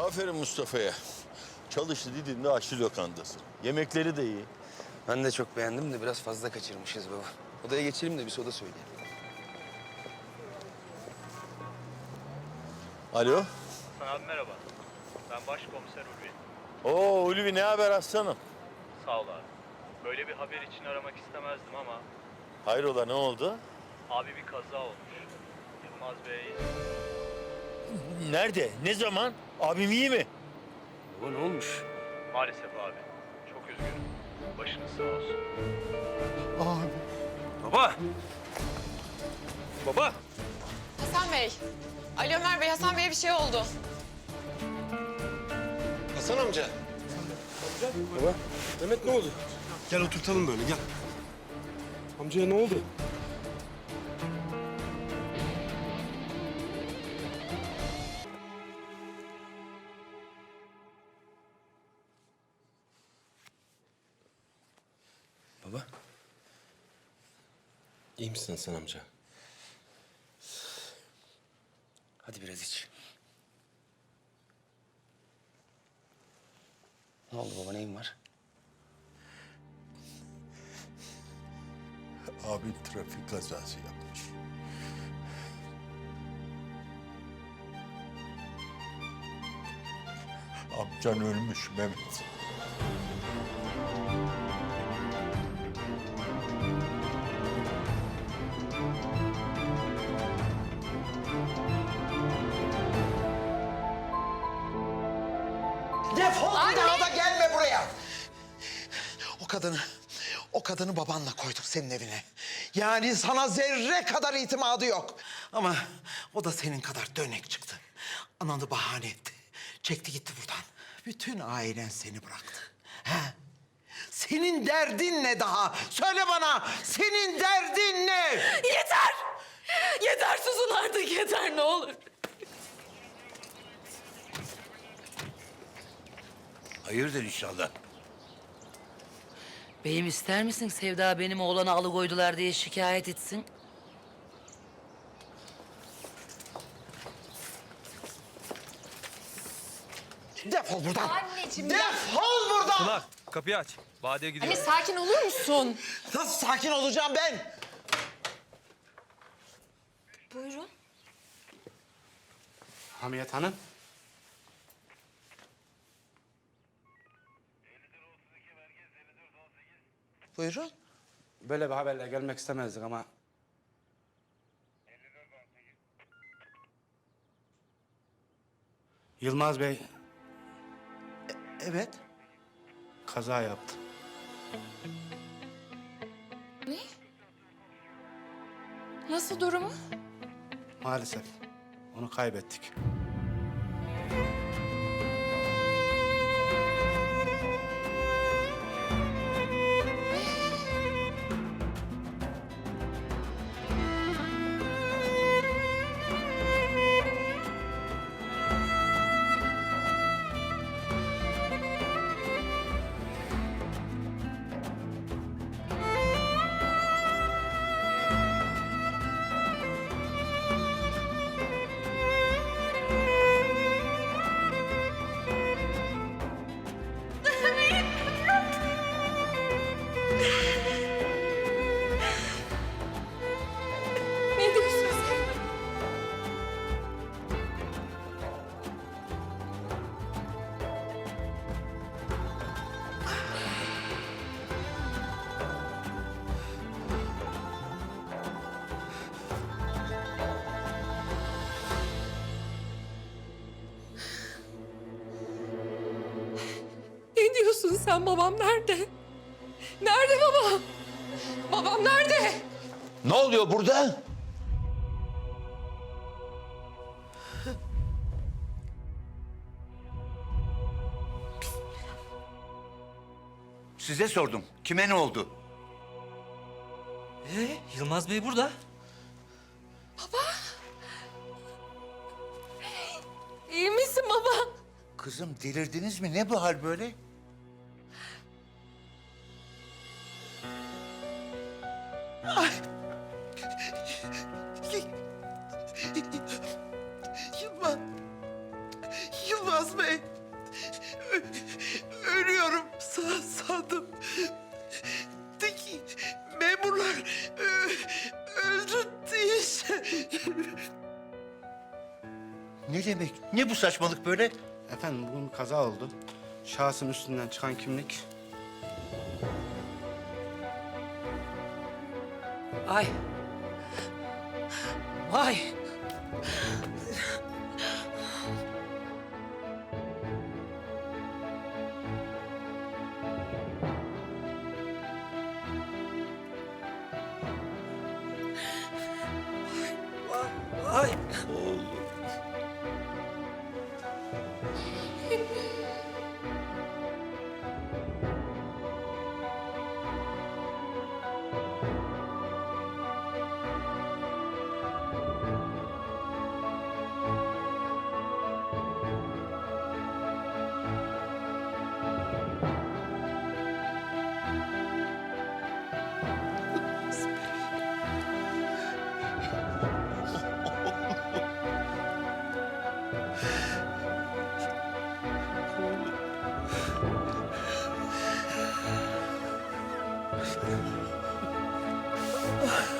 Aferin Mustafa'ya. Çalıştı Didim'de aşçı lokantası. Yemekleri de iyi. Ben de çok beğendim de biraz fazla kaçırmışız baba. Odaya geçelim de bir soda söyleyelim. Alo. Abi merhaba. Ben başkomiser Ulvi. Oo Ulvi ne haber aslanım? Sağ ol abi. Böyle bir haber için aramak istemezdim ama Hayrola ne oldu? abi bir kaza olmuş. Yılmaz Bey Nerede? Ne zaman? Abim iyi mi? Baba ne olmuş? maalesef abi. Çok üzgünüm. Başınız sağ olsun. Baba! Baba! Hasan Bey. Ali Ömer Bey, Hasan Bey'e bir şey oldu. Hasan amca. Baba, Mehmet ne oldu? Gel oturtalım böyle gel. Amcaya ne oldu? İyi misin Hasan amca? hadi biraz iç. Ne oldu baba, neyin var? Abim trafik kazası yapmış. Amcan ölmüş Mehmet. Defol bir daha da gelme buraya. O kadını, o kadını babanla koyduk senin evine. Yani sana zerre kadar itimadı yok. Ama o da senin kadar dönek çıktı. Ananı bahane etti. Çekti gitti buradan. Bütün ailen seni bıraktı. He? Senin derdin ne daha? Söyle bana, senin derdin ne? Yeter! Yeter susun artık yeter ne olur. Hayırdır inşallah. Beyim ister misin Sevda benim oğlanı alıkoydular diye şikayet etsin? Defol buradan. Anneciğim, Defol buradan. Pınar kapıyı aç. Vadeye gidiyor. Ali sakin olur musun? Nasıl sakin olacağım ben? Buyurun. Hamiyet Hanım. Buyurun. Böyle bir haberle gelmek istemezdik ama... Yılmaz Bey Evet. kaza yaptı. Nasıl durumu? Maalesef onu kaybettik. Diyorsun sen? Babam nerede? Nerede babam? Babam nerede? Ne oluyor burada? Size sordum. Kime ne oldu? Ee, Yılmaz Bey burada. İyi misin baba? Kızım delirdiniz mi? Ne bu hal böyle? Ne demek? Ne bu saçmalık böyle? Efendim bugün bir kaza oldu. Şahsın üstünden çıkan kimlik Ay. Ay. Ay. Ah!